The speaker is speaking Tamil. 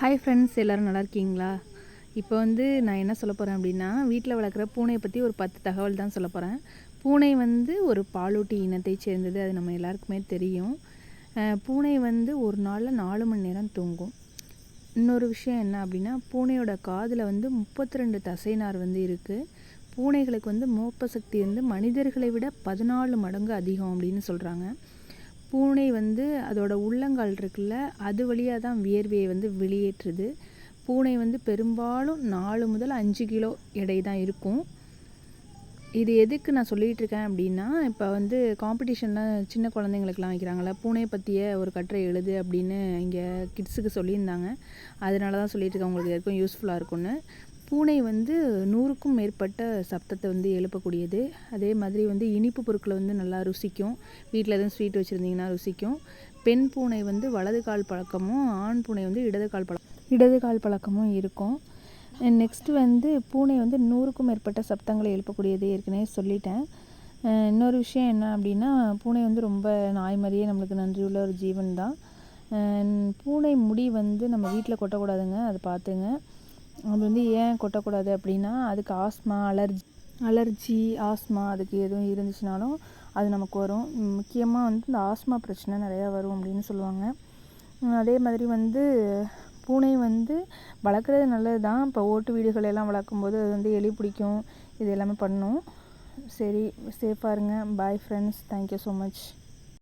ஹாய் ஃப்ரெண்ட்ஸ் எல்லோரும் நல்லா இருக்கீங்களா? இப்போ வந்து நான் என்ன சொல்ல போகிறேன் அப்படின்னா வீட்டில் வளர்க்குற பூனையை பற்றி ஒரு பத்து தகவல் தான் சொல்ல போகிறேன் பூனை வந்து ஒரு பாலூட்டி இனத்தை சேர்ந்தது அது நம்ம எல்லாருக்குமே தெரியும். பூனை வந்து ஒரு நாளில் நாலு மணி நேரம் தூங்கும். இன்னொரு விஷயம் என்ன அப்படின்னா பூனையோட காதில் வந்து முப்பத்தி ரெண்டு தசைனார் வந்து இருக்குது பூனைகளுக்கு வந்து மோப்ப சக்தி வந்து மனிதர்களை விட பதினாலு மடங்கு அதிகம் அப்படின்னு சொல்கிறாங்க பூனை வந்து அதோட உள்ளங்கால் இருக்குல்ல அது வழியாக தான் வியர்வையை வந்து வெளியேற்றுது. பூனை வந்து பெரும்பாலும் நாலு முதல் அஞ்சு கிலோ எடை தான் இருக்கும். இது எதுக்கு நான் சொல்லிகிட்டு இருக்கேன் அப்படின்னா இப்போ வந்து காம்படிஷன்லாம் சின்ன குழந்தைங்களுக்குலாம் வைக்கிறாங்களே பூனையை பற்றிய ஒரு கட்டுரை எழுது அப்படின்னு இங்கே கிட்ஸுக்கு சொல்லியிருந்தாங்க. அதனால தான் சொல்லிட்டு இருக்கேன். உங்களுக்கு எதுக்கும் யூஸ்ஃபுல்லாக இருக்கும்னு. பூனை வந்து நூறுக்கும் மேற்பட்ட சப்தத்தை வந்து எழுப்பக்கூடியது. அதே மாதிரி வந்து இனிப்பு பொருட்களை வந்து நல்லா ருசிக்கும். வீட்டில் எதுவும் ஸ்வீட் வச்சுருந்தீங்கன்னா ருசிக்கும். பெண் பூனை வந்து வலது கால் பழக்கமும் ஆண் பூனை வந்து இடது கால் பழக்கம் இடது கால் பழக்கமும் இருக்கும். நெக்ஸ்ட்டு வந்து பூனை வந்து நூறுக்கும் மேற்பட்ட சப்தங்களை எழுப்பக்கூடியது ஏற்கனவே சொல்லிட்டேன். இன்னொரு விஷயம் என்ன அப்படின்னா பூனை வந்து ரொம்ப நாய் மாதிரியே நம்மளுக்கு நன்றியுள்ள ஒரு ஜீவன் தான் பூனை முடி வந்து நம்ம வீட்டில் கொட்டக்கூடாதுங்க அதை பார்த்துங்க. அது வந்து ஏன் கொட்டக்கூடாது அப்படின்னா அதுக்கு ஆஸ்மா அலர்ஜி அலர்ஜி ஆஸ்மா அதுக்கு எதுவும் இருந்துச்சுனாலும் அது நமக்கு வரும். முக்கியமாக வந்து இந்த ஆஸ்மா பிரச்சனை நிறையா வரும் அப்படின்னு சொல்லுவாங்க. அதே மாதிரி வந்து பூனை வந்து வளர்க்குறது நல்லது தான். இப்போ ஓட்டு வீடுகள் எல்லாம் வளர்க்கும்போது அது வந்து எலி பிடிக்கும். இது எல்லாமே பண்ணும். சரி சேஃபாக இருங்க. Bye friends thank you so much